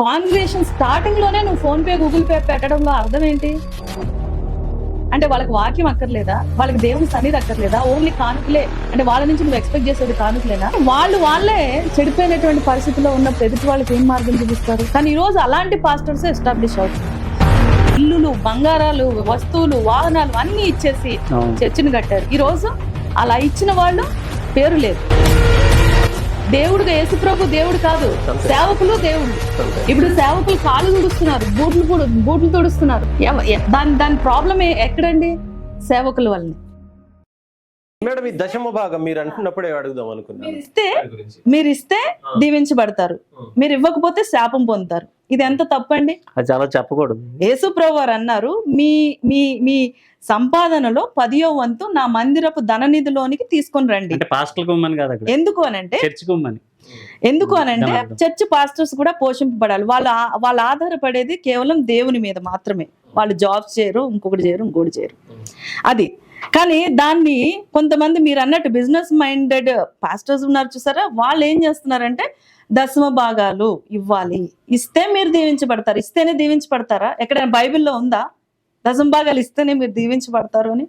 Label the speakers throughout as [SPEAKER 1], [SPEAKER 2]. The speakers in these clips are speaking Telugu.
[SPEAKER 1] కాన్గ్రేషన్ స్టార్టింగ్లోనే నువ్వు ఫోన్ పే గూగుల్ పే పెట్టడంలో అర్థం ఏంటి? అంటే వాళ్ళకి వాక్యం అక్కర్లేదా? వాళ్ళకి దేవుని సన్నిధి అక్కర్లేదా? ఓన్లీ కానుకలే. అంటే వాళ్ళ నుంచి నువ్వు ఎక్స్పెక్ట్ చేసేది కానుకలేనా? వాళ్ళు వాళ్ళే చెడిపోయినటువంటి పరిస్థితిలో ఉన్నప్పుడు ఎదుటి వాళ్ళకి ఏం మార్గం చూపిస్తారు? కానీ ఈ రోజు అలాంటి పాస్టర్స్ ఎస్టాబ్లిష్ అవుతుంది ఇల్లులు బంగారాలు వస్తువులు వాహనాలు అన్ని ఇచ్చేసి. చర్చిని కట్టారు. ఈ రోజు అలా ఇచ్చిన వాళ్ళు పేరు లేదు. దేవుడుగా యేసుప్రభు దేవుడు కాదు. సేవకులు దేవుడు ఇప్పుడు సేవకులు కాళ్ళు తుడుస్తున్నారు బూట్లు బూట్లు తుడుస్తున్నారు. దాని దాని ప్రాబ్లం ఎక్కడండి? సేవకుల వల్లనే.
[SPEAKER 2] మేడం ఈ దశమ భాగం మీరు అంటున్నప్పుడే అడుగుదాం అనుకున్నాను.
[SPEAKER 1] మీరు ఇస్తే. మీరు ఇస్తే దీవించబడతారు మీరు ఇవ్వకపోతే శాపం పొందుతారు. ఇది ఎంత తప్పండి
[SPEAKER 3] చాలా చెప్పకూడదు.
[SPEAKER 1] యేసుప్రభు వారు అన్నారు మీ మీ మీ సంపాదనలో పదియో వంతు నా మందిరపు ధననిధిలోనికి తీసుకొని రండి. ఎందుకు అనంటే ఎందుకు అనంటే. చర్చ్ పాస్టర్స్ కూడా పోషింపబడాలి. వాళ్ళు వాళ్ళు ఆధారపడేది కేవలం దేవుని మీద మాత్రమే. వాళ్ళు జాబ్స్ చేయరు ఇంకొకటి చేయరు ఇంకోటి చేయరు. అది కానీ దాన్ని కొంతమంది మీరు అన్నట్టు బిజినెస్ మైండెడ్ పాస్టర్స్ ఉన్నారు చూసారా? వాళ్ళు ఏం చేస్తున్నారంటే దశమ భాగాలు ఇవ్వాలి. ఇస్తే మీరు దీవించబడతారు. ఇస్తేనే దీవించబడతారా? ఎక్కడైనా బైబిల్లో ఉందా? దశమ భాగాలు ఇస్తేనే మీరు దీవించబడతారు అని.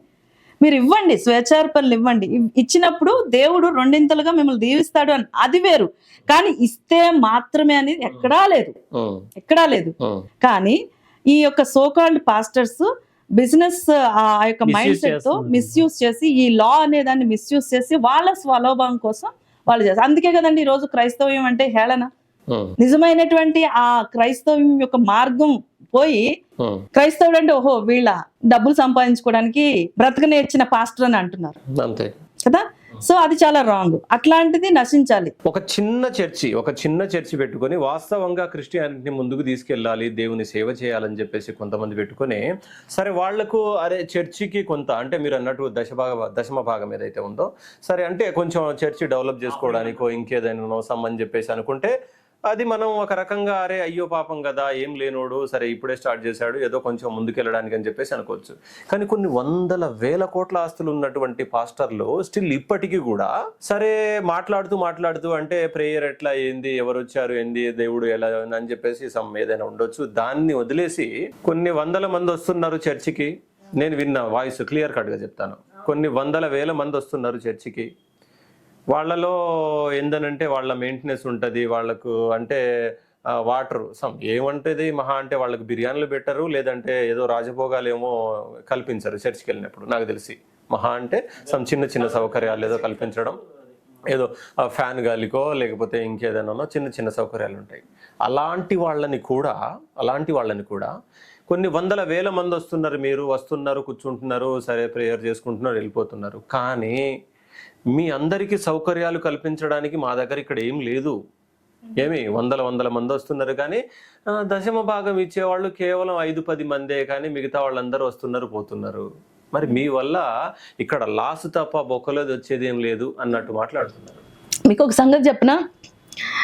[SPEAKER 1] మీరు ఇవ్వండి స్వేచ్ఛార్పణలు ఇవ్వండి. ఇవ్- ఇచ్చినప్పుడు దేవుడు రెండింతలుగా మిమ్మల్ని దీవిస్తాడు అని. అది వేరు. కానీ ఇస్తే మాత్రమే అనేది ఎక్కడా లేదు. ఎక్కడా లేదు. కానీ ఈ యొక్క సోకాల్డ్ పాస్టర్స్ బిజినెస్ ఆ యొక్క మైండ్
[SPEAKER 3] సెట్తో.
[SPEAKER 1] మిస్యూజ్ చేసి ఈ లా అనే దాన్ని మిస్యూజ్ చేసి వాళ్ళ స్వలోభం కోసం వాళ్ళు చేస్తారు. అందుకే కదండి ఈ రోజు క్రైస్తవ్యం అంటే హేళన. నిజమైనటువంటి ఆ క్రైస్తవ్యం యొక్క మార్గం పోయి. క్రైస్తవుడు అంటే ఓహో వీళ్ళ డబ్బులు సంపాదించుకోవడానికి బ్రతక నేర్చిన పాస్టర్ అని అంటున్నారు. కదా? సో అది చాలా రాంగ్. అట్లాంటిది నశించాలి.
[SPEAKER 2] ఒక చిన్న చర్చి ఒక చిన్న చర్చి పెట్టుకొని వాస్తవంగా క్రిస్టియానిటీని ముందుకు తీసుకెళ్ళాలి దేవుని సేవ చేయాలని చెప్పేసి కొంతమంది పెట్టుకొని సరే వాళ్ళకు అరే చర్చికి కొంత అంటే మీరు అన్నట్టు దశభాగ దశమ భాగం ఏదైతే ఉందో సరే అంటే కొంచెం చర్చి డెవలప్ చేసుకోవడానికో ఇంకేదైనా సమ్మని చెప్పేసి అనుకుంటే అది మనం ఒక రకంగా అరే అయ్యో పాపం కదా ఏం లేనోడు సరే ఇప్పుడే స్టార్ట్ చేశాడు ఏదో కొంచెం ముందుకెళ్ళడానికి అని చెప్పేసి అనుకోవచ్చు. కానీ కొన్ని వందల వేల కోట్ల ఆస్తులు ఉన్నటువంటి పాస్టర్లు స్టిల్ ఇప్పటికీ కూడా సరే మాట్లాడుతూ మాట్లాడుతూ అంటే ప్రేయర్ ఎట్లా ఏంది ఎవరు వచ్చారు ఏంది దేవుడు ఎలా అని చెప్పేసి సమ్ ఏదైనా ఉండొచ్చు. దాన్ని వదిలేసి కొన్ని వందల మంది వస్తున్నారు చర్చికి. నేను విన్నా వాయిస్ క్లియర్ కట్గా చెప్తాను. కొన్ని వందల వేల మంది వస్తున్నారు చర్చికి. వాళ్ళలో ఏందనంటే వాళ్ళ మెయింటెనెన్స్ ఉంటుంది వాళ్ళకు అంటే వాటర్ సమ్ ఏమంటది మహా అంటే వాళ్ళకి బిర్యానీలు పెట్టరు లేదంటే ఏదో రాజభోగాలు ఏమో కల్పించరు చర్చికి వెళ్ళినప్పుడు నాకు తెలిసి. మహా అంటే సమ్ చిన్న చిన్న సౌకర్యాలు ఏదో కల్పించడం ఏదో ఫ్యాన్ గాలికో లేకపోతే ఇంకేదైనా చిన్న చిన్న సౌకర్యాలు ఉంటాయి. అలాంటి వాళ్ళని కూడా అలాంటి వాళ్ళని కూడా కొన్ని వందల వేల మంది వస్తున్నారు మీరు వస్తున్నారు కూర్చుంటున్నారు సరే ప్రేయర్ చేసుకుంటున్నారు వెళ్ళిపోతున్నారు. కానీ మీ అందరికీ సౌకర్యాలు కల్పించడానికి మా దగ్గర ఇక్కడ ఏం లేదు. ఏమి? వందల వందల మంది వస్తున్నారు కానీ దశమ భాగం ఇచ్చేవాళ్ళు కేవలం ఐదు పది మందే కానీ మిగతా వాళ్ళందరూ వస్తున్నారు పోతున్నారు. మరి మీ వల్ల ఇక్కడ లాస్ తప్ప బొక్కలోది వచ్చేది ఏం లేదు అన్నట్టు మాట్లాడుతున్నారు.
[SPEAKER 1] మీకు ఒక సంగతి చెప్పనా?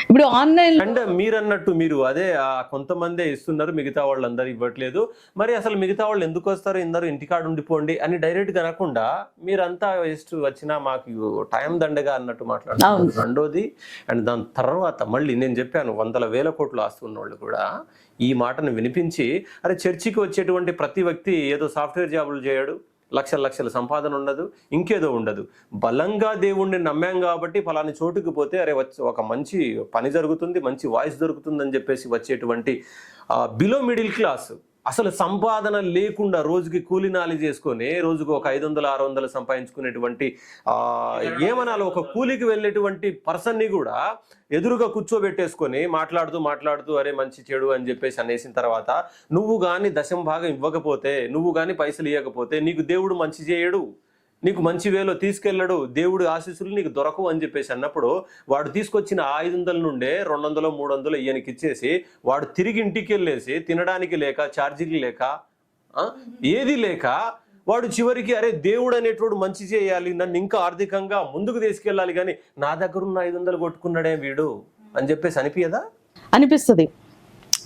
[SPEAKER 1] ఇప్పుడు ఆన్లైన్
[SPEAKER 2] అండ్ మీరు అన్నట్టు మీరు అదే ఆ కొంతమందే ఇస్తున్నారు మిగతా వాళ్ళందరూ ఇవ్వట్లేదు. మరి అసలు మిగతా వాళ్ళు ఎందుకు వస్తారు? ఇందరూ ఇంటికాడ ఉండిపోండి అని డైరెక్ట్గా అనకుండా మీరంతా వేస్ట్ వచ్చినా మాకు టైం దండగా అన్నట్టు మాట్లాడుతున్నారు. రెండోది అండ్ దాని తర్వాత మళ్ళీ నేను చెప్పాను వందల వేల కోట్లు ఆస్తున్న వాళ్ళు కూడా ఈ మాటను వినిపించి అరే చర్చికి వచ్చేటువంటి ప్రతి వ్యక్తి ఏదో సాఫ్ట్వేర్ జాబులు చేయడు. లక్షల లక్షల సంపాదన ఉండదు ఇంకేదో ఉండదు. బలంగా దేవుణ్ణి నమ్మాం కాబట్టి ఫలాని చోటుకి పోతే అరే వచ్చి ఒక మంచి పని జరుగుతుంది మంచి వాయిస్ దొరుకుతుంది అని చెప్పేసి వచ్చేటువంటి బిలో మిడిల్ క్లాస్ అసలు సంపాదన లేకుండా రోజుకి కూలినాలి చేసుకొని రోజుకు ఒక ఐదు వందలు ఆరు వందలు సంపాదించుకునేటువంటి ఆ ఏమనాలి ఒక కూలికి వెళ్ళేటువంటి పర్సన్ని కూడా ఎదురుగా కూర్చోబెట్టేసుకొని మాట్లాడుతూ మాట్లాడుతూ అరే మంచి చెడు అని చెప్పేసి అనేసిన తర్వాత నువ్వు కానీ దశం భాగం ఇవ్వకపోతే నువ్వు కానీ పైసలు ఇవ్వకపోతే నీకు దేవుడు మంచి చేయడు. నీకు మంచి వేలో తీసుకెళ్ళడు దేవుడు ఆశీస్సులు నీకు దొరకవు అని చెప్పేసి అన్నప్పుడు వాడు తీసుకొచ్చిన ఐదు వందల నుండే రెండు వందలు మూడు వందలు ఈయనకి ఇచ్చేసి వాడు తిరిగి ఇంటికి వెళ్ళేసి తినడానికి లేక ఛార్జీలు లేక ఏది లేక వాడు చివరికి అరే దేవుడు అనేటోడు మంచి చేయాలి నన్ను ఇంకా ఆర్థికంగా ముందుకు తీసుకెళ్ళాలి కానీ నా దగ్గర ఉన్న ఐదు వందలు కొట్టుకున్నాడే వీడు అని చెప్పేసి అనిపించదా
[SPEAKER 1] అనిపిస్తుంది.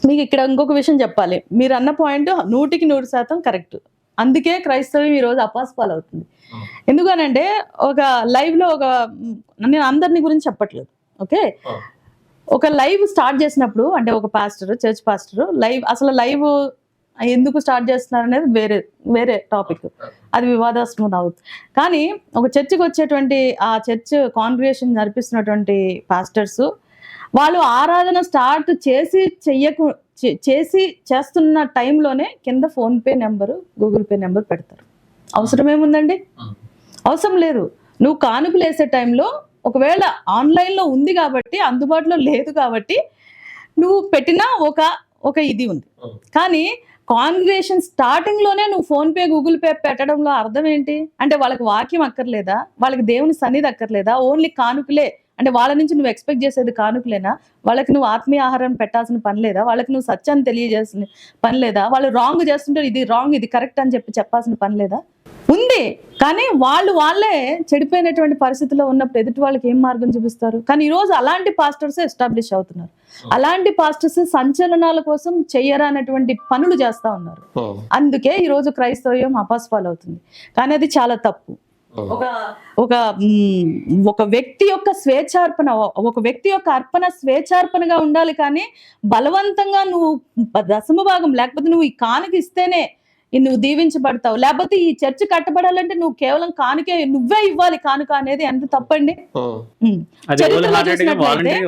[SPEAKER 1] మీకు ఇక్కడ ఇంకొక విషయం చెప్పాలి. మీరు అన్న పాయింట్ నూటికి నూరు శాతం కరెక్ట్. అందుకే క్రైస్తవం ఈ రోజు అపాస్పాలు అవుతుంది. ఎందుకనంటే ఒక లైవ్లో ఒక నేను అందరిని గురించి చెప్పట్లేదు ఓకే? ఒక లైవ్ స్టార్ట్ చేసినప్పుడు అంటే ఒక పాస్టర్ చర్చ్ పాస్టర్ లైవ్ అసలు లైవ్ ఎందుకు స్టార్ట్ చేస్తున్నారు అనేది వేరే వేరే టాపిక్. అది వివాదాస్పదం అవుతుంది. కానీ ఒక చర్చికి వచ్చేటువంటి ఆ చర్చ్ కాంగ్రిగేషన్ నడిపిస్తున్నటువంటి పాస్టర్స్ వాళ్ళు ఆరాధన స్టార్ట్ చేసి చెయ్యకు చేసి చేస్తున్న టైంలోనే కింద PhonePe number Google Pay number పెడతారు. అవసరం ఏముందండి అవసరం లేదు. నువ్వు కానుకలు వేసే టైంలో ఒకవేళ ఆన్లైన్లో ఉంది కాబట్టి అందుబాటులో లేదు కాబట్టి నువ్వు పెట్టిన ఒక ఒక ఇది ఉంది. కానీ కాన్గ్రేషన్ స్టార్టింగ్లోనే నువ్వు ఫోన్పే గూగుల్ పే పెట్టడంలో అర్థం ఏంటి? అంటే వాళ్ళకి వాక్యం అక్కర్లేదా? వాళ్ళకి దేవుని సన్నిధి అక్కర్లేదా? ఓన్లీ కానుకలే అంటే వాళ్ళ నుంచి నువ్వు ఎక్స్పెక్ట్ చేసేది కానుకలేనా? వాళ్ళకి నువ్వు ఆత్మీయ ఆహారం పెట్టాల్సిన పని లేదా? వాళ్ళకి నువ్వు సత్యాన్ని తెలియజేసిన పని లేదా? వాళ్ళు రాంగ్ చేస్తుంటే ఇది రాంగ్ ఇది కరెక్ట్ అని చెప్పి చెప్పాల్సిన పని లేదా? ఉంది. కానీ వాళ్ళు వాళ్ళే చెడిపోయినటువంటి పరిస్థితిలో ఉన్నప్పుడు ఎదుటి వాళ్ళకి ఏం మార్గం చూపిస్తారు? కానీ ఈ రోజు అలాంటి పాస్టర్స్ ఎస్టాబ్లిష్ అవుతున్నారు. అలాంటి పాస్టర్స్ సంచలనాల కోసం చెయ్యరానటువంటి పనులు చేస్తా ఉన్నారు. అందుకే ఈ రోజు క్రైస్తవ్యం అపాస్పాలు అవుతుంది కానీ అది చాలా తప్పు. ఒక ఒక ఒక వ్యక్తి యొక్క స్వేచ్ఛార్పణ ఒక వ్యక్తి యొక్క అర్పణ స్వేచ్ఛార్పణగా ఉండాలి కానీ బలవంతంగా నువ్వు దశమ భాగం లేకపోతే నువ్వు ఈ కానుక ఇస్తేనే నువ్వు దీవించబడతావు. లేకపోతే ఈ చర్చ్ కట్టబడాలంటే నువ్వు కేవలం కానుకే నువ్వే ఇవ్వాలి కానుక అనేది ఎంత తప్పండి? చరిత్రలో చూసినట్లయితే-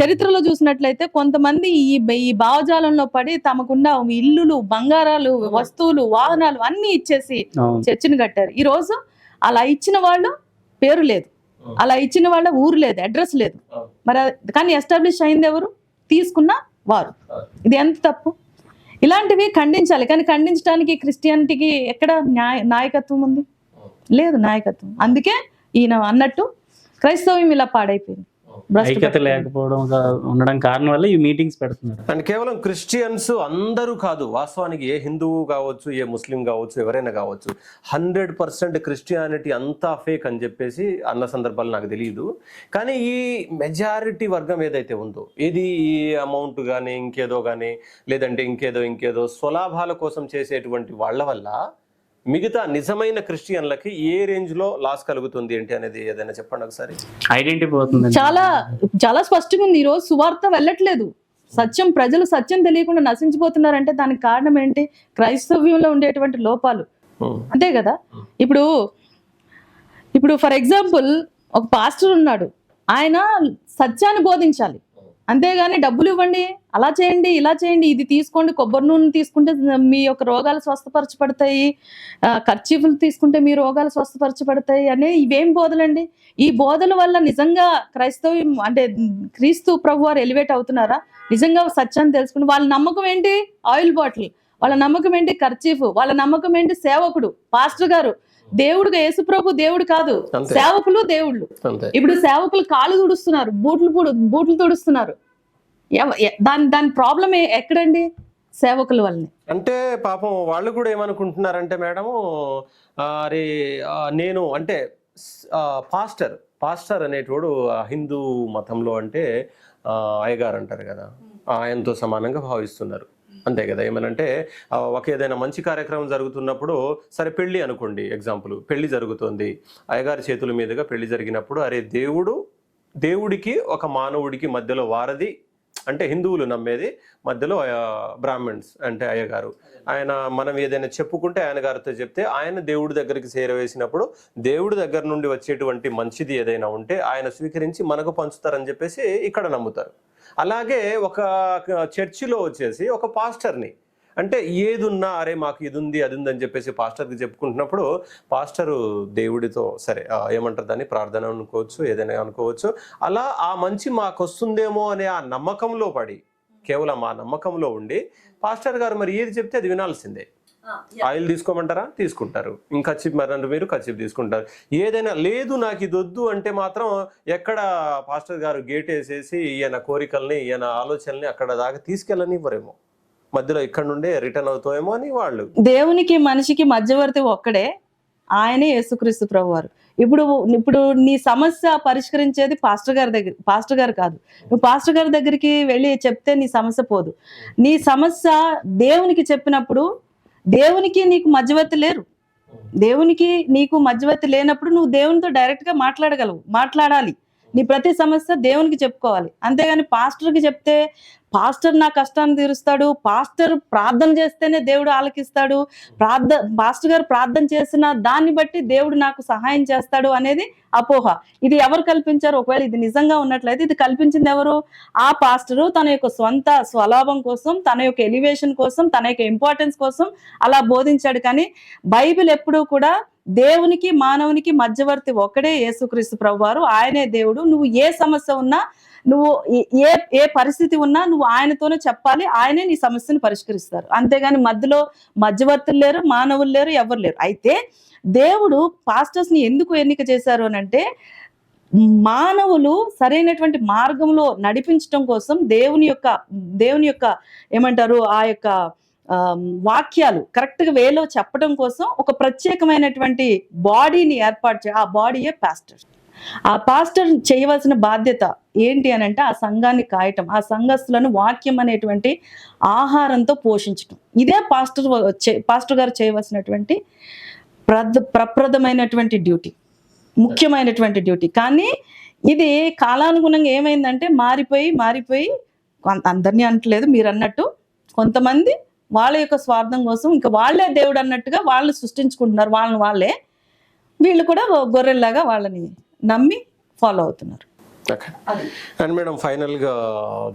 [SPEAKER 1] చరిత్రలో చూసినట్లయితే కొంతమంది ఈ ఈ భావజాలంలో పడి తమకున్న ఇల్లులు బంగారాలు వస్తువులు వాహనాలు అన్ని ఇచ్చేసి. చర్చిని కట్టారు. ఈ రోజు అలా ఇచ్చిన వాళ్ళు పేరు లేదు. అలా ఇచ్చిన వాళ్ళ ఊరు లేదు అడ్రస్ లేదు. మరి కానీ ఎస్టాబ్లిష్ అయింది ఎవరు? తీసుకున్న వారు. ఇది ఎంత తప్పు? ఇలాంటివి ఖండించాలి. కానీ ఖండించడానికి క్రిస్టియానిటీకి ఎక్కడ న్యాయ నాయకత్వం ఉంది? లేదు నాయకత్వం. అందుకే ఈయన అన్నట్టు క్రైస్తవ్యం ఇలా పాడైపోయింది.
[SPEAKER 3] ఐక్యత. లేకపోవడం గా- ఉండడం కారణం వల్ల ఈ మీటింగ్స్ పెడుతున్నారు
[SPEAKER 2] అండ్ కేవలం క్రిస్టియన్స్ అందరూ కాదు వాస్తవానికి ఏ హిందువు కావచ్చు ఏ ముస్లిం కావచ్చు ఎవరైనా కావచ్చు హండ్రెడ్ పర్సెంట్ క్రిస్టియానిటీ అంతా ఫేక్ అని చెప్పేసి అన్న సందర్భాలు నాకు తెలియదు కానీ ఈ మెజారిటీ వర్గం ఏదైతే ఉందో ఇది ఈ అమౌంట్ కానీ ఇంకేదో కానీ లేదంటే ఇంకేదో ఇంకేదో స్వలాభాల కోసం చేసేటువంటి వాళ్ళ వల్ల మిగతా నిజమైన క్రిస్టియన్లకి ఏ రేంజ్లో లాస్ కలుగుతుంది ఏంటి అనేది ఏదైనా చెప్పండి ఒకసారి?
[SPEAKER 3] ఐడెంటిటీ
[SPEAKER 1] చాలా చాలా స్పష్టంగా ఉంది ఈ రోజు సువార్త వెళ్ళట్లేదు. సత్యం ప్రజలు సత్యం తెలియకుండా నశించిపోతున్నారంటే దానికి కారణం ఏంటి? క్రైస్తవ్యంలో ఉండేటువంటి లోపాలు. అంతే కదా? ఇప్పుడు ఇప్పుడు ఫర్ ఎగ్జాంపుల్ ఒక పాస్టర్ ఉన్నాడు. ఆయన సత్యాన్ని బోధించాలి. అంతేగాని డబ్బులు ఇవ్వండి అలా చేయండి ఇలా చేయండి ఇది తీసుకోండి కొబ్బరి నూనె తీసుకుంటే మీ యొక్క రోగాలు స్వస్థపరచబడతాయి ఖర్చీఫులు తీసుకుంటే మీ రోగాలు స్వస్థపరచబడతాయి అనే ఇవేం బోధలండి? ఈ బోధల వల్ల నిజంగా క్రైస్తవం అంటే క్రీస్తు ప్రభు వారు ఎలివేట్ అవుతున్నారా? నిజంగా సత్యాన్ని తెలుసుకుని వాళ్ళ నమ్మకం ఏంటి? Oil bottle. వాళ్ళ నమ్మకం ఏంటి? ఖర్చీఫ్. వాళ్ళ నమ్మకం ఏంటి? సేవకుడు పాస్టర్ గారు. దేవుడుగా యేసుప్రభు దేవుడు కాదు. సేవకులు దేవుళ్ళు. ఇప్పుడు సేవకులు కాళ్ళు తుడుస్తున్నారు బూట్లు బూట్లు తుడుస్తున్నారు. దాని దాని ప్రాబ్లం ఎక్కడండి? సేవకుల వల్లనే.
[SPEAKER 2] అంటే పాపం వాళ్ళు కూడా ఏమనుకుంటున్నారంటే మేడము ఆ, అరే నేను అంటే పాస్టర్ పాస్టర్ అనేటోడు ఆ హిందూ మతంలో అంటే అయ్యగారు అంటారు కదా ఆయనతో సమానంగా భావిస్తున్నారు. అంతే కదా ఏమనంటే ఒక ఏదైనా మంచి కార్యక్రమం జరుగుతున్నప్పుడు సరే పెళ్ళి అనుకోండి ఎగ్జాంపుల్ పెళ్ళి జరుగుతుంది. అయ్యగారి చేతుల మీదుగా పెళ్ళి జరిగినప్పుడు అరే దేవుడు దేవుడికి ఒక మానవుడికి మధ్యలో వారధి అంటే హిందువులు నమ్మేది మధ్యలో బ్రాహ్మిన్స్ బ్రాహ్మణ్స్ అంటే అయ్యగారు. ఆయన మనం ఏదైనా చెప్పుకుంటే ఆయన గారితో చెప్తే ఆయన దేవుడి దగ్గరికి చేరవేసినప్పుడు దేవుడి దగ్గర నుండి వచ్చేటువంటి మంచిది ఏదైనా ఉంటే ఆయన స్వీకరించి మనకు పంచుతారని చెప్పేసి ఇక్కడ నమ్ముతారు. అలాగే ఒక చర్చిలో వచ్చేసి ఒక పాస్టర్ని అంటే ఏది ఉన్నా అరే మాకు ఇది ఉంది అది ఉంది అని చెప్పేసి పాస్టర్కి చెప్పుకుంటున్నప్పుడు పాస్టరు దేవుడితో సరే ఏమంటారు దాన్ని? ప్రార్థన అనుకోవచ్చు ఏదైనా అనుకోవచ్చు. అలా ఆ మంచి మాకు వస్తుందేమో అనే ఆ నమ్మకంలో పడి కేవలం ఆ నమ్మకంలో ఉండి పాస్టర్ గారు మరి ఏది చెప్తే అది వినాల్సిందే. ఆయిల్ తీసుకోమంటారా? తీసుకుంటారు. ఇంకా చిప్ మరి మీరు కచ్చిప్ తీసుకుంటారు. ఏదైనా లేదు నాకు ఇది వద్దు అంటే మాత్రం ఎక్కడ పాస్టర్ గారు గేట్ వేసేసి ఈయన కోరికల్ని ఈయన ఆలోచనల్ని అక్కడ దాకా తీసుకెళ్ళనివ్వరేమో. మధ్యలో ఇక్కడ నుండే రిటర్న్ అవుతామేమో అని వాళ్ళు.
[SPEAKER 1] దేవునికి మనిషికి మధ్యవర్తి ఒక్కడే ఆయనే యేసుక్రీస్తు ప్రభు వారు ఇప్పుడు ఇప్పుడు నీ సమస్య పరిష్కరించేది పాస్టర్ గారి దగ్గర పాస్టర్ గారు కాదు. నువ్వు పాస్టర్ గారి దగ్గరికి వెళ్ళి చెప్తే నీ సమస్య పోదు. నీ సమస్య దేవునికి చెప్పినప్పుడు దేవునికి నీకు మధ్యవర్తి లేరు. దేవునికి నీకు మధ్యవర్తి లేనప్పుడు నువ్వు దేవునితో డైరెక్ట్గా మాట్లాడగలవు మాట్లాడాలి. నీ ప్రతి సమస్య దేవునికి చెప్పుకోవాలి. అంతేగాని పాస్టర్కి చెప్తే పాస్టర్ నా కష్టాన్ని తీరుస్తాడు. పాస్టర్ ప్రార్థన చేస్తేనే దేవుడు ఆలకిస్తాడు. ప్రార్థ పాస్టర్ గారు ప్రార్థన చేసిన దాన్ని బట్టి దేవుడు నాకు సహాయం చేస్తాడు అనేది అపోహ. ఇది ఎవరు కల్పించారు? ఒకవేళ ఇది నిజంగా ఉన్నట్లయితే ఇది కల్పించింది ఎవరు? ఆ పాస్టరు తన యొక్క సొంత స్వలాభం కోసం తన యొక్క ఎలివేషన్ కోసం తన యొక్క ఇంపార్టెన్స్ కోసం అలా బోధించాడు. కానీ బైబిల్ ఎప్పుడూ కూడా దేవునికి మానవునికి మధ్యవర్తి ఒకడే యేసుక్రీస్తు ప్రభు వారు ఆయనే దేవుడు. నువ్వు ఏ సమస్య ఉన్నా నువ్వు ఏ- ఏ పరిస్థితి ఉన్నా నువ్వు ఆయనతోనే చెప్పాలి ఆయనే నీ సమస్యను పరిష్కరిస్తారు. అంతేగాని మధ్యలో మధ్యవర్తులు లేరు మానవులు లేరు ఎవరు లేరు. అయితే దేవుడు పాస్టర్స్ని ఎందుకు ఎన్నిక చేశారు అని అంటే మానవులు సరైనటువంటి మార్గంలో నడిపించడం కోసం దేవుని యొక్క దేవుని యొక్క ఏమంటారు ఆ యొక్క వాక్యాలు కరెక్ట్గా వేలో చెప్పడం కోసం ఒక ప్రత్యేకమైనటువంటి బాడీని ఏర్పాటు చే ఆ బాడీయే పాస్టర్ ఆ పాస్టర్ చేయవలసిన బాధ్యత ఏంటి అని అంటే ఆ సంఘాన్ని కాయటం ఆ సంఘస్థులను వాక్యం అనేటువంటి ఆహారంతో పోషించటం. ఇదే పాస్టర్ పాస్టర్ గారు చేయవలసినటువంటి ప్రద ప్రప్రదమైనటువంటి డ్యూటీ ముఖ్యమైనటువంటి డ్యూటీ. కానీ ఇది కాలానుగుణంగా ఏమైందంటే మారిపోయి మారిపోయి అందరినీ అంటలేదు మీరు అన్నట్టు కొంతమంది వాళ్ళ యొక్క స్వార్థం కోసం ఇంకా వాళ్ళే దేవుడు అన్నట్టుగా వాళ్ళు సృష్టించుకుంటున్నారు. వాళ్ళని వాళ్ళే వీళ్ళు కూడా గొర్రెల్లాగా వాళ్ళని నమ్మి ఫాలో అవుతున్నారు.
[SPEAKER 2] అండ్ మేడం ఫైనల్గా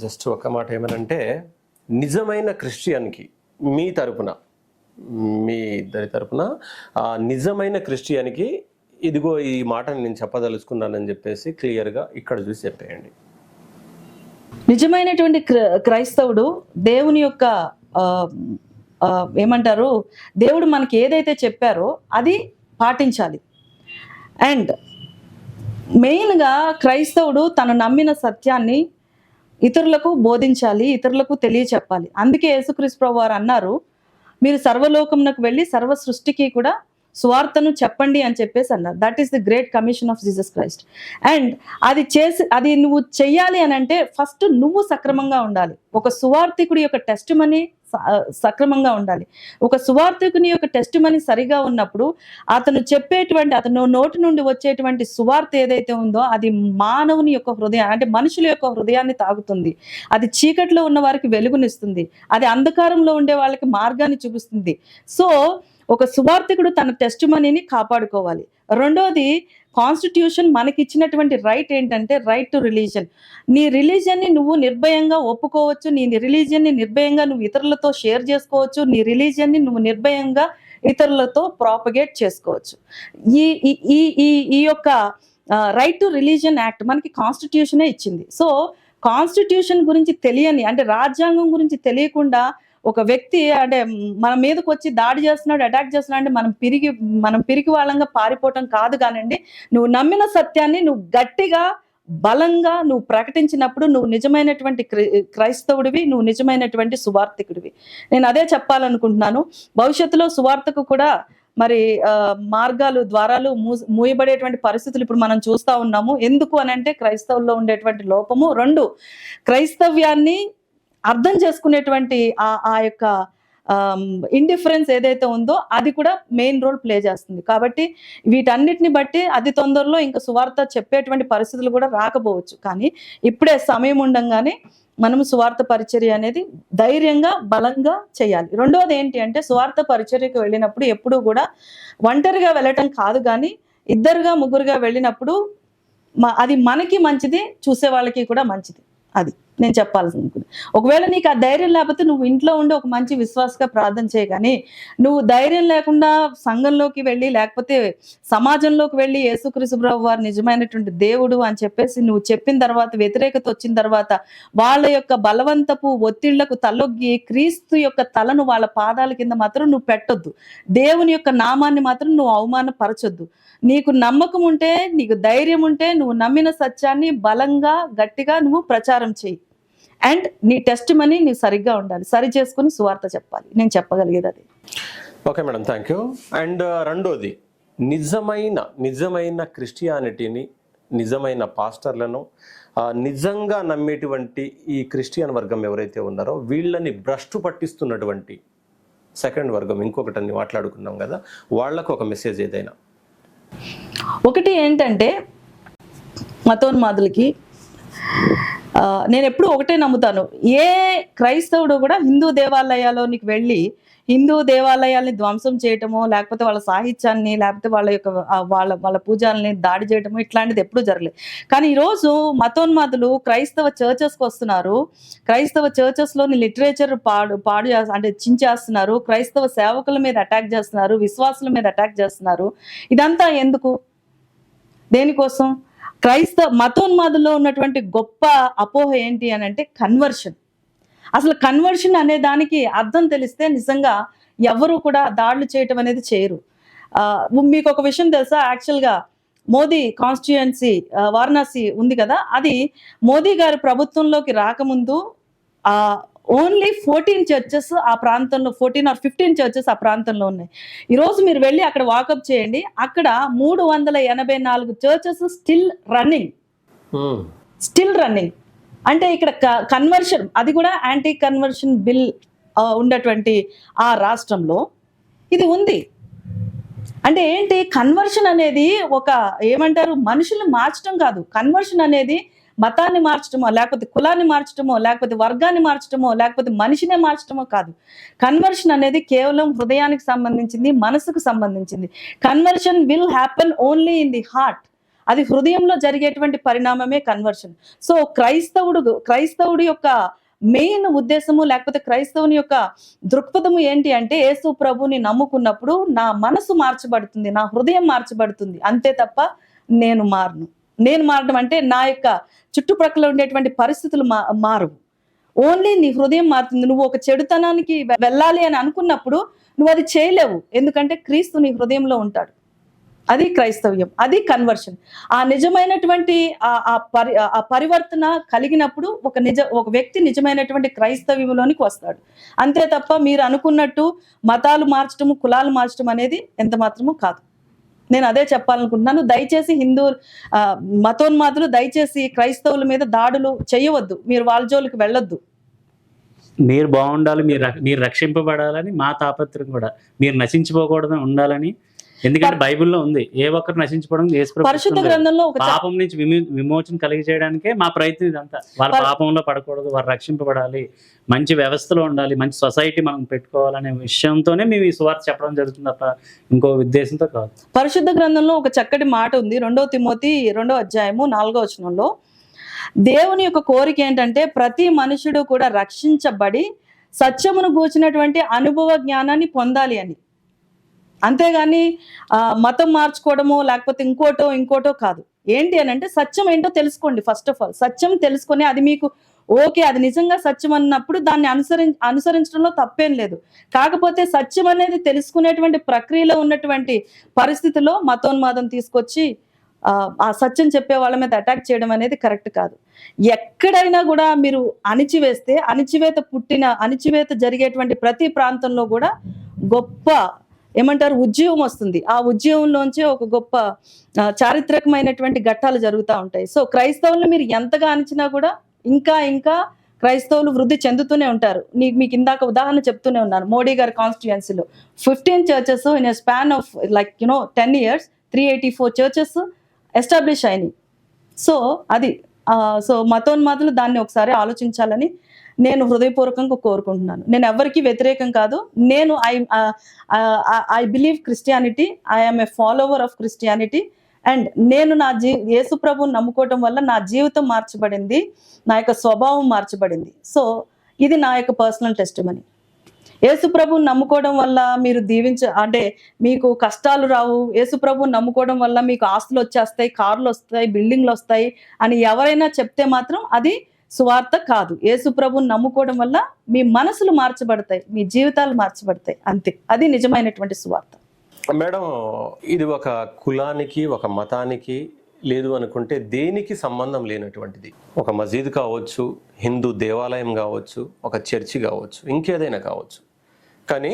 [SPEAKER 2] జస్ట్ ఒక మాట ఏమనంటే నిజమైన క్రిస్టియన్కి మీ తరపున మీ ఇద్దరి తరపున ఆ నిజమైన క్రిస్టియన్కి ఇదిగో ఈ మాటని నేను చెప్పదలుచుకున్నానని చెప్పేసి క్లియర్గా ఇక్కడ చూసి చెప్పేయండి.
[SPEAKER 1] నిజమైనటువంటి క్ర- క్రైస్తవుడు దేవుని యొక్క ఏమంటారు దేవుడు మనకి ఏదైతే చెప్పారో అది పాటించాలి. అండ్ మెయిన్గా క్రైస్తవుడు తను నమ్మిన సత్యాన్ని ఇతరులకు బోధించాలి ఇతరులకు తెలియచెప్పాలి. అందుకే యేసుక్రీస్తు ప్రభు వారు అన్నారు మీరు సర్వలోకమునకు వెళ్ళి సర్వ సృష్టికి కూడా స్వార్థను చెప్పండి అని చెప్పేసి అన్నారు. That is the great commission of Jesus Christ and అది చేసి అది నువ్వు చెయ్యాలి అని అంటే ఫస్ట్ నువ్వు సక్రమంగా ఉండాలి. ఒక సువార్థికుడి యొక్క టెస్ట్ మనీ సక్రమంగా ఉండాలి. ఒక సువార్థికుని యొక్క టెస్ట్ మనీ సరిగా ఉన్నప్పుడు అతను చెప్పేటువంటి అతను నోటి నుండి వచ్చేటువంటి సువార్త ఏదైతే ఉందో అది మానవుని యొక్క హృదయం అంటే మనుషుల యొక్క హృదయాన్ని తాగుతుంది అది చీకట్లో ఉన్న వారికి వెలుగునిస్తుంది. అది అంధకారంలో ఉండే వాళ్ళకి మార్గాన్ని చూపిస్తుంది. సో ఒక సువార్థకుడు తన టెస్ట్ మనీని కాపాడుకోవాలి. రెండోది కాన్స్టిట్యూషన్ మనకి ఇచ్చినటువంటి రైట్ ఏంటంటే రైట్ టు రిలీజన్ నీ రిలీజియన్ని నువ్వు నిర్భయంగా ఒప్పుకోవచ్చు నీ రిలీజియన్ని నిర్భయంగా నువ్వు ఇతరులతో షేర్ చేసుకోవచ్చు నీ రిలీజియన్ని నువ్వు నిర్భయంగా ఇతరులతో ప్రాపగేట్ చేసుకోవచ్చు. ఈ ఈ- ఈ ఈ యొక్క రైట్ టు రిలీజియన్ యాక్ట్ మనకి కాన్స్టిట్యూషనే ఇచ్చింది. సో కాన్స్టిట్యూషన్ గురించి తెలియని అంటే రాజ్యాంగం గురించి తెలియకుండా ఒక వ్యక్తి అంటే మన మీదకి వచ్చి దాడి చేస్తున్నాడు అటాక్ చేస్తున్నాడు అంటే మనం పిరిగి మనం పిరికి వాళ్ళంగా పారిపోవటం కాదు కానండి. నువ్వు నమ్మిన సత్యాన్ని నువ్వు గట్టిగా బలంగా నువ్వు ప్రకటించినప్పుడు నువ్వు నిజమైనటువంటి క్రై- క్రైస్తవుడివి నువ్వు నిజమైనటువంటి సువార్థికుడివి. నేను అదే చెప్పాలనుకుంటున్నాను. భవిష్యత్తులో సువార్తకు కూడా మరి మార్గాలు ద్వారాలు మూ- మూయబడేటువంటి పరిస్థితులు ఇప్పుడు మనం చూస్తా ఉన్నాము. ఎందుకు అని అంటే క్రైస్తవుల్లో ఉండేటువంటి లోపము. రెండు క్రైస్తవ్యాన్ని అర్థం చేసుకునేటువంటి ఆ ఆ యొక్క ఇండిఫరెన్స్ ఏదైతే ఉందో అది కూడా మెయిన్ రోల్ ప్లే చేస్తుంది. కాబట్టి వీటన్నిటిని బట్టి అతి తొందరలో ఇంకా సువార్త చెప్పేటువంటి పరిస్థితులు కూడా రాకపోవచ్చు. కానీ ఇప్పుడే సమయం ఉండంగానే మనం సువార్త పరిచర్య అనేది ధైర్యంగా బలంగా చేయాలి. రెండవది ఏంటి అంటే సువార్త పరిచర్యకు వెళ్ళినప్పుడు ఎప్పుడూ కూడా ఒంటరిగా వెళ్ళటం కాదు కానీ ఇద్దరుగా ముగ్గురుగా వెళ్ళినప్పుడు అది మనకి మంచిది చూసే వాళ్ళకి కూడా మంచిది. అది. నేను చెప్పాల్సింది. ఒకవేళ నీకు ఆ ధైర్యం లేకపోతే నువ్వు ఇంట్లో ఉండి ఒక మంచి విశ్వాసగా ప్రార్థన చేయగాని నువ్వు ధైర్యం లేకుండా సంఘంలోకి వెళ్ళి లేకపోతే సమాజంలోకి వెళ్ళి యేసుక్రీసుబ్రావు వారు నిజమైనటువంటి దేవుడు అని చెప్పేసి నువ్వు చెప్పిన తర్వాత వ్యతిరేకత వచ్చిన తర్వాత వాళ్ళ యొక్క బలవంతపు ఒత్తిళ్ళకు తలొగ్గి క్రీస్తు యొక్క తలను వాళ్ళ పాదాల కింద మాత్రం నువ్వు పెట్టొద్దు. దేవుని యొక్క నామాన్ని మాత్రం నువ్వు అవమానపరచొద్దు. నీకు నమ్మకం ఉంటే నీకు ధైర్యం ఉంటే నువ్వు నమ్మిన సత్యాన్ని బలంగా గట్టిగా నువ్వు ప్రచారం చేయి. అండ్ నీ టెస్ట్ మనీ నీవు సరిగ్గా ఉండాలి. సరి చేసుకుని సువార్త చెప్పాలి. నేను చెప్పగలిగేది అది.
[SPEAKER 2] Okay madam thank you and రెండోది నిజమైన నిజమైన క్రిస్టియానిటీని నిజమైన పాస్టర్లను నిజంగా నమ్మేటువంటి ఈ క్రిస్టియన్ వర్గం ఎవరైతే ఉన్నారో వీళ్ళని భ్రష్టు పట్టిస్తున్నటువంటి సెకండ్ వర్గం ఇంకొకటి అన్ని మాట్లాడుకున్నాం కదా వాళ్ళకు ఒక మెసేజ్ ఏదైనా.
[SPEAKER 1] ఒకటి ఏంటంటే మతోన్మాదులకి నేను ఎప్పుడు ఒకటే నమ్ముతాను. ఏ క్రైస్తవుడు కూడా హిందూ దేవాలయాలోనికి వెళ్ళి హిందూ దేవాలయాల్ని ధ్వంసం చేయటమో లేకపోతే వాళ్ళ సాహిత్యాన్ని లేకపోతే వాళ్ళ యొక్క వాళ్ళ వాళ్ళ పూజల్ని దాడి చేయటమో ఇట్లాంటిది ఎప్పుడూ జరగలేదు. కానీ ఈరోజు మతోన్మాదులు క్రైస్తవ చర్చెస్కి వస్తున్నారు. క్రైస్తవ చర్చెస్లోని లిటరేచర్ పాడు పాడు చేస్త- అంటే చించేస్తున్నారు. క్రైస్తవ సేవకుల మీద అటాక్ చేస్తున్నారు. విశ్వాసుల మీద అటాక్ చేస్తున్నారు. ఇదంతా ఎందుకు? దేనికోసం? క్రైస్తవ మతోన్మాదంలో ఉన్నటువంటి గొప్ప అపోహ ఏంటి అని అంటే కన్వర్షన్ అసలు కన్వర్షన్ అనే దానికి అర్థం తెలిస్తే నిజంగా ఎవరు కూడా దాడులు చేయటం అనేది చేయరు. మీకు ఒక విషయం తెలుసా? యాక్చువల్గా మోదీ కాన్స్టిట్యుయెన్సీ వారణాసి ఉంది కదా? అది మోదీ గారి ప్రభుత్వంలోకి రాకముందు ఓన్లీ ఫోర్టీన్ చర్చెస్ ఆ ప్రాంతంలో ఫోర్టీన్ ఆర్ ఫిఫ్టీన్ చర్చెస్ ఆ ప్రాంతంలో ఉన్నాయి. ఈరోజు మీరు వెళ్ళి అక్కడ వాకప్ చేయండి. అక్కడ మూడు వందల ఎనభై నాలుగు churches still running. Still running అంటే ఇక్కడ కన్వర్షన్ అది కూడా యాంటీ కన్వర్షన్ బిల్ ఉన్నటువంటి ఆ రాష్ట్రంలో. ఇది ఉంది. అంటే ఏంటి? కన్వర్షన్ అనేది ఒక ఏమంటారు? మనుషులు మార్చడం కాదు. కన్వర్షన్ అనేది మతాన్ని మార్చడమో లేకపోతే కులాన్ని మార్చడమో లేకపోతే వర్గాన్ని మార్చడమో లేకపోతే మనిషినే మార్చడమో కాదు. కన్వర్షన్ అనేది కేవలం హృదయానికి సంబంధించింది మనసుకు సంబంధించింది. Conversion will happen only in the heart అది హృదయంలో జరిగేటువంటి పరిణామమే కన్వర్షన్ సో క్రైస్తవుడు క్రైస్తవుడి యొక్క మెయిన్ ఉద్దేశము లేకపోతే క్రైస్తవుని యొక్క దృక్పథము ఏంటి అంటే యేసు ప్రభుని నమ్ముకున్నప్పుడు నా మనసు మార్చబడుతుంది నా హృదయం మార్చబడుతుంది. అంతే తప్ప నేను మారను. నేను మారడం అంటే నా యొక్క చుట్టుప్రక్కల ఉండేటువంటి పరిస్థితులు మా మారవు. ఓన్లీ నీ హృదయం మారుతుంది. నువ్వు ఒక చెడుతనానికి వెళ్ళాలి అని అనుకున్నప్పుడు నువ్వు అది చేయలేవు. ఎందుకంటే క్రీస్తు నీ హృదయంలో ఉంటాడు. అది క్రైస్తవ్యం. అది కన్వర్షన్. ఆ నిజమైనటువంటి ఆ- ఆ పరి ఆ పరివర్తన కలిగినప్పుడు ఒక నిజ ఒక వ్యక్తి నిజమైనటువంటి క్రైస్తవ్యంలోనికి వస్తాడు. అంతే తప్ప మీరు అనుకున్నట్టు మతాలు మార్చడము కులాలు మార్చడం అనేది ఎంత మాత్రము కాదు. నేను అదే చెప్పాలనుకుంటున్నాను. దయచేసి హిందూ మతోన్మాదులు దయచేసి క్రైస్తవుల మీద దాడులు చేయవద్దు. మీరు వాళ్ళ జోలికి వెళ్ళొద్దు.
[SPEAKER 3] మీరు బాగుండాలి మీరు మీరు రక్షింపబడాలని మా తాపత్రం కూడా. మీరు నశించిపోకూడదని ఉండాలని ఎందుకంటే బైబిల్లో ఉంది ఏ ఒక్కరు ప్రభు
[SPEAKER 1] పరిశుద్ధ. గ్రంథంలో
[SPEAKER 3] పాపం నుంచి విమి- విమోచన కలిగి చేయడానికే మా ప్రయత్నం ఇదంతా. వాళ్ళ పాపంలో పడకూడదు వారు రక్షింపబడాలి మంచి వ్యవస్థలో ఉండాలి మంచి సొసైటీ మనం పెట్టుకోవాలనే విషయంతోనే మేము ఈ సువార్త చెప్పడం జరుగుతుంది తప్ప ఇంకో ఉద్దేశంతో కాదు.
[SPEAKER 1] పరిశుద్ధ గ్రంథంలో ఒక చక్కటి మాట ఉంది రెండో తిమోతి రెండో అధ్యాయము నాలుగో వచనంలో. దేవుని యొక్క కోరిక ఏంటంటే ప్రతి మనుషుడు కూడా రక్షించబడి సత్యమును గూర్చినటువంటి అనుభవ జ్ఞానాన్ని పొందాలి అని. అంతేగాని మతం మార్చుకోవడమో లేకపోతే ఇంకోటో ఇంకోటో కాదు. ఏంటి అని అంటే సత్యం ఏంటో తెలుసుకోండి ఫస్ట్ ఆఫ్ ఆల్ సత్యం తెలుసుకొని అది మీకు ఓకే అది నిజంగా సత్యం అన్నప్పుడు దాన్ని అనుసరి అనుసరించడంలో తప్పేం లేదు. కాకపోతే సత్యం అనేది తెలుసుకునేటువంటి ప్రక్రియలో ఉన్నటువంటి పరిస్థితిలో మతోన్మాదం తీసుకొచ్చి ఆ, ఆ సత్యం చెప్పే వాళ్ళ మీద అటాక్ చేయడం అనేది కరెక్ట్ కాదు. ఎక్కడైనా కూడా మీరు అణిచివేస్తే అణిచివేత పుట్టిన అణిచివేత జరిగేటువంటి ప్రతి ప్రాంతంలో కూడా గొప్ప ఏమంటారు? ఉద్యమం వస్తుంది. ఆ ఉద్యమంలోంచే ఒక గొప్ప చారిత్రకమైనటువంటి ఘట్టాలు జరుగుతూ ఉంటాయి. సో క్రైస్తవులను మీరు ఎంతగా అనిచినా కూడా ఇంకా ఇంకా క్రైస్తవులు వృద్ధి చెందుతూనే ఉంటారు. నీకు మీకు ఇందాక ఉదాహరణ చెప్తూనే ఉన్నాను. మోడీ గారి కాన్స్టిట్యుయెన్సీలో. Fifteen churches in a span of like you know ten years three eighty four churches establish అయినాయి. సో అది సో మతోన్మాదులు దాన్ని ఒకసారి ఆలోచించాలని నేను హృదయపూర్వకంగా కోరుకుంటున్నాను. నేను ఎవరికి వ్యతిరేకం కాదు. నేను I I believe Christianity I'm a follower of Christianity. And నేను నా జీ యేసు నమ్ముకోవటం వల్ల నా జీవితం మార్చబడింది. నా యొక్క స్వభావం మార్చబడింది. సో ఇది నా యొక్క పర్సనల్ టెస్ట్ మనీ యేసుప్రభుని నమ్ముకోవడం వల్ల మీరు దీవించ అంటే మీకు కష్టాలు రావు. యేసుప్రభుని నమ్ముకోవడం వల్ల మీకు ఆస్తులు వచ్చేస్తాయి కార్లు వస్తాయి బిల్డింగ్లు వస్తాయి అని ఎవరైనా చెప్తే మాత్రం అది సువార్త కాదు. యేసు ప్రభుని నమ్ముకోవడం వల్ల మీ మనసులు మార్చబడతాయి మీ జీవితాలు మార్చబడతాయి. అంతే. అది నిజమైనటువంటి సువార్త.
[SPEAKER 2] మేడం ఇది ఒక కులానికి ఒక మతానికి లేదు అనుకుంటే దేనికి సంబంధం లేనటువంటిది? ఒక మసీద్ కావచ్చు హిందూ దేవాలయం కావచ్చు ఒక చర్చి కావచ్చు ఇంకేదైనా కావచ్చు. కానీ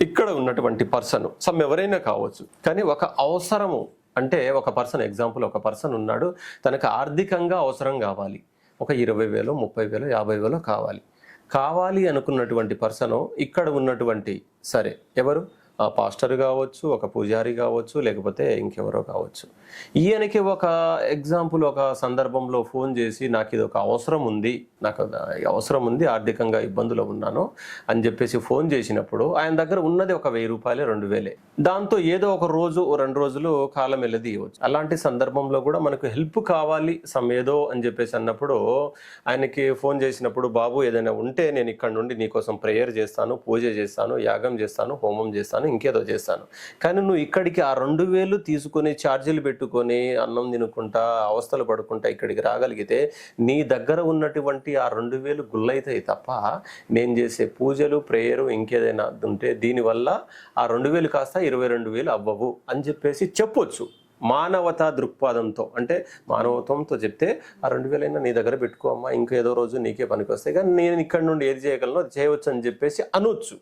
[SPEAKER 2] ఇక్కడ ఉన్నటువంటి పర్సన్ సమ్ ఎవరైనా కావచ్చు కానీ ఒక అవసరము అంటే ఒక పర్సన్ ఎగ్జాంపుల్ ఒక పర్సన్ ఉన్నాడు తనకు ఆర్థికంగా అవసరం కావాలి. ఒక ఇరవై వేలు ముప్పై వేలు యాభై వేలు కావాలి. కావాలి అనుకున్నటువంటి పర్సను ఇక్కడ ఉన్నటువంటి సరే ఎవరు? పాస్టర్ కావచ్చు ఒక పూజారి కావచ్చు లేకపోతే ఇంకెవరో కావచ్చు. ఈయనకి ఒక ఎగ్జాంపుల్ ఒక సందర్భంలో ఫోన్ చేసి నాకు ఇది ఒక అవసరం ఉంది నాకు అవసరం ఉంది ఆర్థికంగా ఇబ్బందులో ఉన్నాను అని చెప్పేసి ఫోన్ చేసినప్పుడు ఆయన దగ్గర ఉన్నది ఒక వెయ్యి రూపాయలే రెండు వేలే. దాంతో ఏదో ఒక రోజు రెండు రోజులు కాలం వెళ్ళది ఇవ్వచ్చు అలాంటి సందర్భంలో కూడా మనకు హెల్ప్ కావాలి సమ్ ఏదో అని చెప్పేసి అన్నప్పుడు ఆయనకి ఫోన్ చేసినప్పుడు బాబు ఏదైనా ఉంటే నేను ఇక్కడ నుండి నీకోసం ప్రేయర్ చేస్తాను పూజ చేస్తాను యాగం చేస్తాను హోమం చేస్తాను ఇంకేదో చేస్తాను. కానీ నువ్వు ఇక్కడికి ఆ రెండు వేలు తీసుకొని ఛార్జీలు పెట్టుకొని అన్నం తినుకుంటా అవస్థలు పడుకుంటా ఇక్కడికి రాగలిగితే నీ దగ్గర ఉన్నటువంటి ఆ రెండు వేలు గుల్లైతాయి తప్ప నేను చేసే పూజలు ప్రేయరు ఇంకేదైనా ఉంటే దీనివల్ల ఆ రెండు వేలు కాస్త ఇరవై రెండు వేలు అవ్వవు అని చెప్పేసి చెప్పొచ్చు. మానవతా దృక్పథంతో అంటే మానవత్వంతో చెప్తే ఆ రెండు వేలైనా నీ దగ్గర పెట్టుకో అమ్మా ఇంకేదో రోజు నీకే పనికి వస్తాయి కానీ నేను ఇక్కడ నుండి ఏది చేయగలను అది చేయవచ్చు అని చెప్పేసి అనొచ్చు.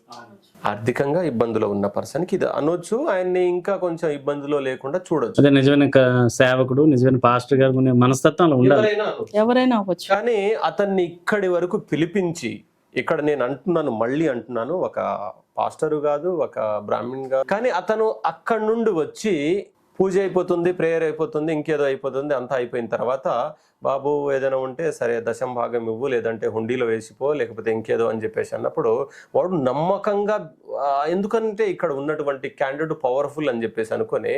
[SPEAKER 2] ఆర్థికంగా ఇబ్బందులో ఉన్న పర్సన్కి ఇది అనొచ్చు. ఆయన్ని ఇంకా కొంచెం ఇబ్బందిలో లేకుండా చూడొచ్చు.
[SPEAKER 3] అదే నిజమైన సేవకుడు నిజమైన పాస్టర్ గారు మనస్తత్వంలో ఉండాలి.
[SPEAKER 2] ఎవరైనా అనొచ్చు.
[SPEAKER 1] ఎవరైనా అవ్వచ్చు.
[SPEAKER 2] కానీ అతన్ని ఇక్కడి వరకు పిలిపించి ఇక్కడ నేను అంటున్నాను మళ్ళీ అంటున్నాను ఒక పాస్టరు కాదు ఒక బ్రాహ్మణ్ కాదు. కానీ అతను అక్కడి నుండి వచ్చి పూజ అయిపోతుంది ప్రేయర్ అయిపోతుంది ఇంకేదో అయిపోతుంది అంతా అయిపోయిన తర్వాత బాబు ఏదైనా ఉంటే సరే దశం భాగం ఇవ్వు లేదంటే హుండీలో వేసిపో లేకపోతే ఇంకేదో అని చెప్పేసి అన్నప్పుడు వాడు నమ్మకంగా ఎందుకంటే ఇక్కడ ఉన్నటువంటి క్యాండిడేట్ పవర్ఫుల్ అని చెప్పేసి అనుకొని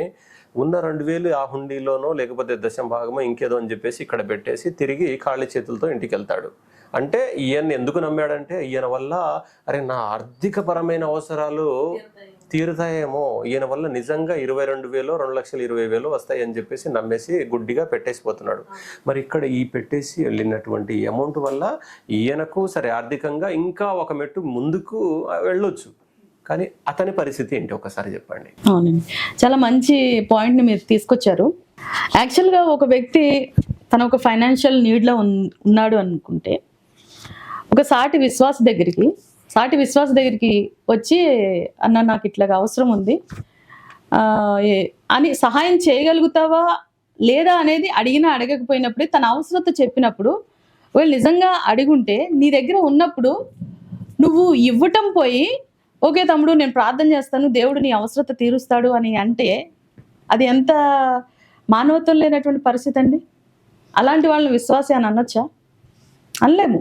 [SPEAKER 2] ఉన్న రెండు వేలు ఆ హుండీలోనో లేకపోతే దశం భాగమో ఇంకేదో అని చెప్పేసి ఇక్కడ పెట్టేసి తిరిగి ఖాళీ చేతులతో ఇంటికి వెళ్తాడు అంటే ఈయన ఎందుకు నమ్మాడంటే ఈయన వల్ల అరే నా ఆర్థికపరమైన అవసరాలు తీరుతాయేమో. ఈయన వల్ల నిజంగా ఇరవై రెండు వేలు రెండు లక్షల ఇరవై వేలు వస్తాయి అని చెప్పేసి నమ్మేసి గుడ్డిగా పెట్టేసిపోతున్నాడు. మరి ఇక్కడ ఈ పెట్టేసి వెళ్ళినటువంటి అమౌంట్ వల్ల ఈయనకు సరే ఆర్థికంగా ఇంకా ఒక మెట్టు ముందుకు వెళ్ళొచ్చు. కానీ అతని పరిస్థితి ఏంటి? ఒకసారి చెప్పండి.
[SPEAKER 1] అవునండి. చాలా మంచి పాయింట్ని మీరు తీసుకొచ్చారు. యాక్చువల్గా ఒక వ్యక్తి తన ఒక ఫైనాన్షియల్ నీడ్లో ఉన్నాడు అనుకుంటే ఒక సాటి విశ్వాస దగ్గరికి సాటి విశ్వాస దగ్గరికి వచ్చి అన్న నాకు ఇట్లాగా అవసరం ఉంది. అని సహాయం చేయగలుగుతావా లేదా అనేది అడిగినా అడగకపోయినప్పుడు తన అవసరత చెప్పినప్పుడు ఒకవేళ నిజంగా అడిగుంటే నీ దగ్గర ఉన్నప్పుడు నువ్వు ఇవ్వటం పోయి ఓకే తమ్ముడు నేను ప్రార్థన చేస్తాను దేవుడు నీ అవసరత తీరుస్తాడు అని అంటే అది ఎంత మానవత్వం లేనటువంటి పరిస్థితి అండి? అలాంటి వాళ్ళని విశ్వాసే అని అనొచ్చా? అనలేము.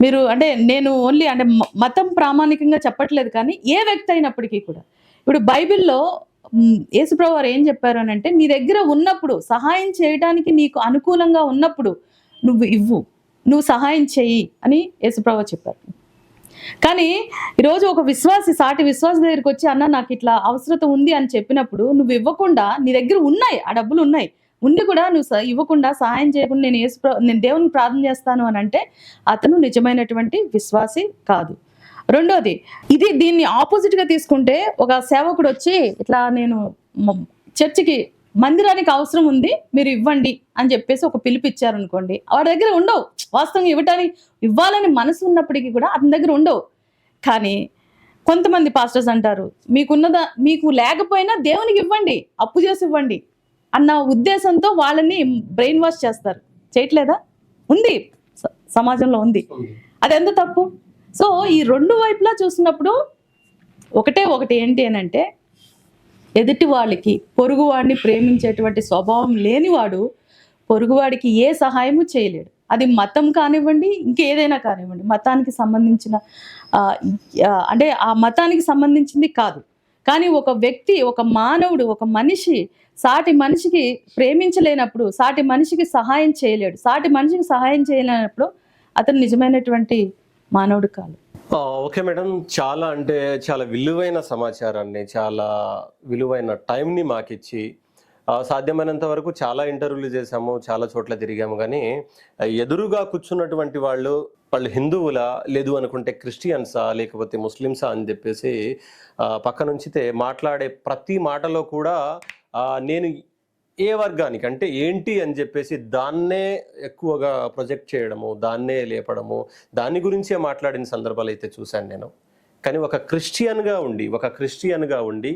[SPEAKER 1] మీరు అంటే నేను ఓన్లీ అంటే మ- మతం ప్రామాణికంగా చెప్పట్లేదు కానీ ఏ వ్యక్తి అయినప్పటికీ కూడా. ఇప్పుడు బైబిల్లో మ్, యేసుప్రభు వారు ఏం చెప్పారు అని అంటే నీ దగ్గర ఉన్నప్పుడు సహాయం చేయడానికి నీకు అనుకూలంగా ఉన్నప్పుడు నువ్వు ఇవ్వు. నువ్వు సహాయం చెయ్యి అని యేసుప్రభు చెప్పారు. కానీ ఈరోజు ఒక విశ్వాసి సాటి విశ్వాస దగ్గరికి వచ్చి అన్న నాకు ఇట్లా అవసరత ఉంది అని చెప్పినప్పుడు నువ్వు ఇవ్వకుండా నీ దగ్గర ఉన్నాయి ఆ డబ్బులు ఉన్నాయి. ఉండి కూడా నువ్వు స- ఇవ్వకుండా సహాయం చేయకుండా నేను యేసు నేను దేవునికి ప్రార్థన చేస్తాను అని అంటే అతను నిజమైనటువంటి విశ్వాసి కాదు. రెండోది ఇది దీన్ని ఆపోజిట్గా తీసుకుంటే ఒక సేవకుడు వచ్చి ఇట్లా నేను చర్చికి మందిరానికి అవసరం ఉంది మీరు ఇవ్వండి అని చెప్పేసి ఒక పిలుపు ఇచ్చారనుకోండి వాడి దగ్గర ఉండవు. వాస్తవంగా ఇవ్వటానికి ఇవ్వాలని మనసు ఉన్నప్పటికీ కూడా అతని దగ్గర ఉండవు. కానీ కొంతమంది పాస్టర్స్ అంటారు మీకున్నదా మీకు లేకపోయినా దేవునికి ఇవ్వండి అప్పు చేసి ఇవ్వండి. అన్న ఉద్దేశంతో వాళ్ళని బ్రెయిన్ వాష్ చేస్తారు. చేయట్లేదా? ఉంది. సమాజంలో ఉంది. అది ఎంత తప్పు? సో ఈ రెండు వైపులా చూసినప్పుడు ఒకటే ఒకటి ఏంటి అని అంటే ఎదుటి వాళ్ళకి పొరుగువాడిని ప్రేమించేటువంటి స్వభావం లేనివాడు పొరుగువాడికి ఏ సహాయము చేయలేడు. అది మతం కానివ్వండి ఇంకేదైనా కానివ్వండి. మతానికి సంబంధించిన అంటే ఆ మతానికి సంబంధించింది కాదు. కానీ ఒక వ్యక్తి ఒక మానవుడు ఒక మనిషి సాటి మనిషికి ప్రేమించలేనప్పుడు సాటి మనిషికి సహాయం చేయలేడు. సాటి మనిషికి సహాయం చేయలేనప్పుడు అతను నిజమైనటువంటి మానవుడు కాదు.
[SPEAKER 2] Okay madam. చాలా అంటే చాలా విలువైన సమాచారాన్ని చాలా విలువైన టైంని మాకిచ్చి సాధ్యమైనంత వరకు చాలా ఇంటర్వ్యూలు చేశాము చాలా చోట్ల తిరిగాము. కానీ ఎదురుగా కూర్చున్నటువంటి వాళ్ళు వాళ్ళు హిందువులా లేదు అనుకుంటే క్రిస్టియన్సా లేకపోతే ముస్లిమ్సా అని చెప్పేసి పక్క నుంచితే మాట్లాడే ప్రతి మాటలో కూడా నేను ఏ వర్గానికి అంటే ఏంటి అని చెప్పేసి దాన్నే ఎక్కువగా ప్రొజెక్ట్ చేయడము దాన్నే లేపడము దాని గురించే మాట్లాడిన సందర్భాలు అయితే చూశాను నేను. కానీ ఒక క్రిస్టియన్గా ఉండి ఒక క్రిస్టియన్గా ఉండి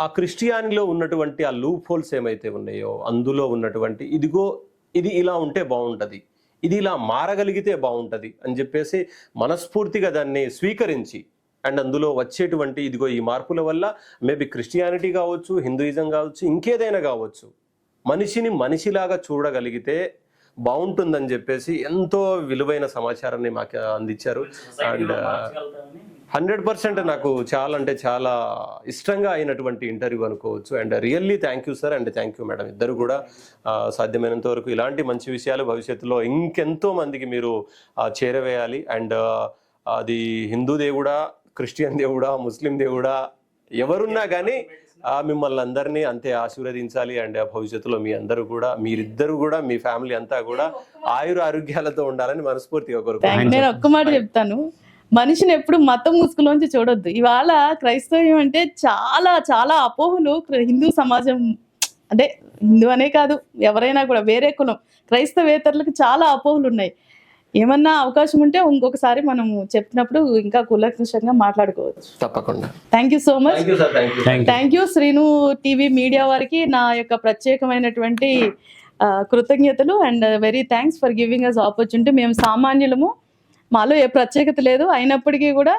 [SPEAKER 2] ఆ, క్రిస్టియానిలో ఉన్నటువంటి ఆ లూప్ హోల్స్ ఏమైతే ఉన్నాయో అందులో ఉన్నటువంటి ఇదిగో ఇది ఇలా ఉంటే బాగుంటుంది. ఇది ఇలా మారగలిగితే బాగుంటుంది అని చెప్పేసి మనస్ఫూర్తిగా దాన్ని స్వీకరించి అండ్ అందులో వచ్చేటువంటి ఇదిగో ఈ మార్పుల వల్ల మేబీ క్రిస్టియానిటీ కావచ్చు హిందూయిజం కావచ్చు ఇంకేదైనా కావచ్చు మనిషిని మనిషిలాగా చూడగలిగితే బాగుంటుందని చెప్పేసి ఎంతో విలువైన సమాచారాన్ని మాకు అందించారు. అండ్ హండ్రెడ్ పర్సెంట్ నాకు చాలా అంటే చాలా ఇష్టంగా అయినటువంటి ఇంటర్వ్యూ అనుకోవచ్చు. And really thank you sir. And thank you madam. ఇద్దరు కూడా సాధ్యమైనంత వరకు ఇలాంటి మంచి విషయాలు భవిష్యత్తులో ఇంకెంతో మందికి మీరు చేరవేయాలి. అండ్ అది హిందూ దేవుడా క్రిస్టియన్ దేవుడా ముస్లిం దేవుడా ఎవరున్నా కానీ మిమ్మల్ని అందరినీ అంతే ఆశీర్వదించాలి. అండ్ భవిష్యత్తులో మీ అందరూ కూడా మీరిద్దరు కూడా మీ ఫ్యామిలీ అంతా కూడా ఆయుర ఆరోగ్యాలతో ఉండాలని మనస్ఫూర్తిగా కోరుకుంటున్నాను.
[SPEAKER 1] నేను ఒక్క మాట చెప్తాను. మనిషిని ఎప్పుడు మతం ముసుగులోంచి చూడొద్దు. ఇవాళ క్రైస్తవ్యం అంటే చాలా చాలా అపోహలు హిందూ సమాజం అంటే హిందూ అనే కాదు ఎవరైనా కూడా వేరే కులం క్రైస్తవేతరులకు చాలా అపోహలు ఉన్నాయి. ఏమన్నా అవకాశం ఉంటే ఇంకొకసారి మనము చెప్పినప్పుడు ఇంకా కులకృషంగా మాట్లాడుకోవచ్చు.
[SPEAKER 2] తప్పకుండా.
[SPEAKER 1] Thank you so much
[SPEAKER 2] thank you
[SPEAKER 1] Srinu TV media వారికి నా యొక్క ప్రత్యేకమైనటువంటి కృతజ్ఞతలు and very thanks for giving us opportunity మేము సామాన్యులము. మాలో ఏ ప్రత్యేకత లేదు. అయినప్పటికీ కూడా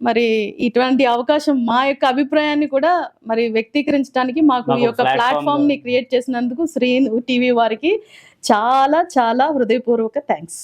[SPEAKER 1] మరి ఇటువంటి అవకాశం మా యొక్క అభిప్రాయాన్ని కూడా మరి వ్యక్తీకరించడానికి మాకు ఈ యొక్క ప్లాట్ఫామ్ని క్రియేట్ చేసినందుకు శ్రీను టీవీ వారికి చాలా చాలా హృదయపూర్వక థ్యాంక్స్